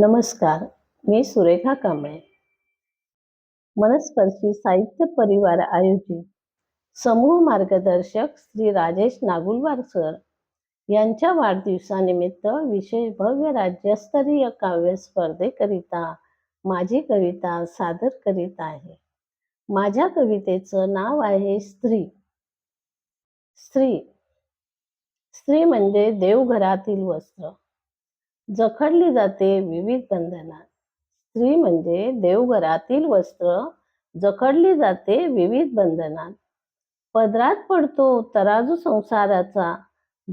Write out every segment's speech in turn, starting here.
नमस्कार मी सुरेखा कांबळे. मनस्पर्शी साहित्य परिवार आयोजित समूह मार्गदर्शक श्री राजेश नागुलवार सर यांच्या वाढदिवसानिमित्त विशेष भव्य राज्यस्तरीय काव्य स्पर्धेकरिता माझी कविता सादर करीत आहे. माझ्या कवितेचं नाव आहे स्त्री. स्त्री. स्त्री म्हणजे देवघरातील वस्त्र. जखडली जाते विविध बंधनात. स्त्री म्हणजे देवघरातील वस्त्र जखडली जाते विविध बंधनात. पदरात पडतो तराजू संसाराचा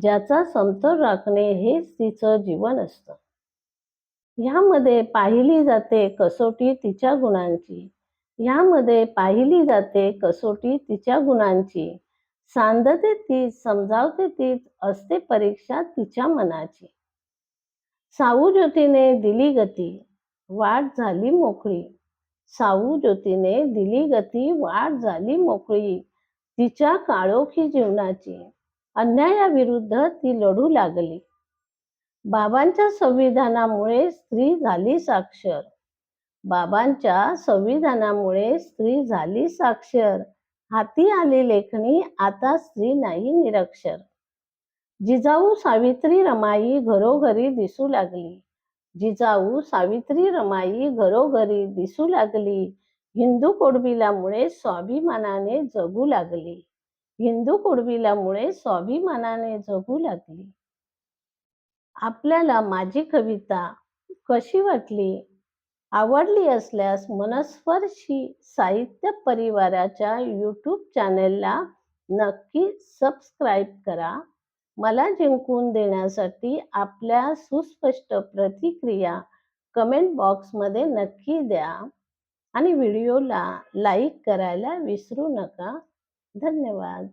ज्याचा समतोल राखणे हे स्त्रीचं जीवन असतं. ह्यामध्ये पाहिली जाते कसोटी तिच्या गुणांची. ह्यामध्ये पाहिली जाते कसोटी तिच्या गुणांची. सांधते तीच समजावते तीच असते परीक्षा तिच्या मनाची. साऊ ज्योतीने दिली गती वाट झाली मोकळी. साऊ ज्योतीने दिली गती वाट झाली मोकळी. तिच्या काळोखी जीवनाची अन्यायाविरुद्ध ती लढू लागली. बाबांच्या संविधानामुळे स्त्री झाली साक्षर. बाबांच्या संविधानामुळे स्त्री झाली साक्षर. हाती आली लेखणी आता स्त्री नाही निरक्षर. जिजाऊ सावित्री रमाई घरोघरी दिसू लागली. जिजाऊ सावित्री रमाई घरोघरी दिसू लागली. हिंदू कोडबिलामुळे स्वाभिमानाने जगू लागली. हिंदू कोडबिलामुळे स्वाभिमानाने जगू लागली. आपल्याला माझी कविता कशी वाटली? आवडली असल्यास मनस्पर्शी साहित्य परिवाराच्या यूट्यूब चॅनेलला नक्की सबस्क्राईब करा. मला जिंकून देण्यासाठी आपल्या सुस्पष्ट प्रतिक्रिया कमेंट बॉक्समध्ये नक्की द्या आणि व्हिडिओला लाईक करायला विसरू नका. धन्यवाद.